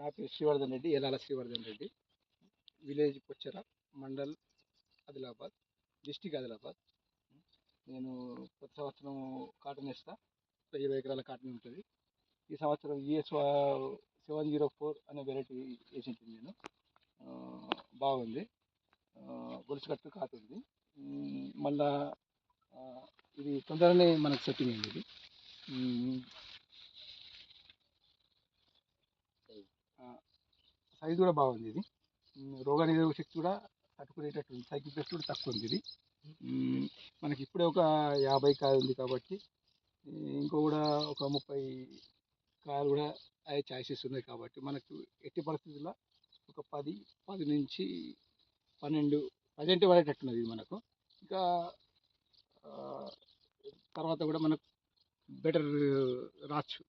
నా పేరు Srivardhan Reddy ఎలాల Srivardhan Reddy. Village Pochara mandal Adilabad district Adilabad. నేను ప్రతి సంవత్సరం కాటన్ వేస్తా. ఇరవై ఎకరాల కాటన్ ఉంటుంది. ఈ సంవత్సరం ఈఎస్ సెవెన్ జీరో ఫోర్ అనే వెరైటీ వేసింది నేను. బాగుంది. గొలుసుకట్టు గొలుసు కాతుంది మళ్ళా ఇది తొందరగానే మనకు సెట్టింగ్ అయింది ఇది. సైజ్ కూడా బాగుంది ఇది. రోగనిరోధక శక్తి కూడా తట్టుకునేటట్టు ఉంది. సైకిల్ ప్రెస్ కూడా తక్కువ ఉంది ఇది. మనకి ఇప్పుడే ఒక యాభై కాయ ఉంది కాబట్టి ఇంకో కూడా ఒక ముప్పై కాయలు కూడా అయ్యే ఛాయిసెస్ ఉన్నాయి కాబట్టి మనకు ఎట్టి పరిస్థితుల్లో ఒక పది పది నుంచి పన్నెండు పదింటి పడేటట్టున్నది ఇది మనకు. ఇంకా తర్వాత కూడా మనకు బెటర్ రాచ్చు.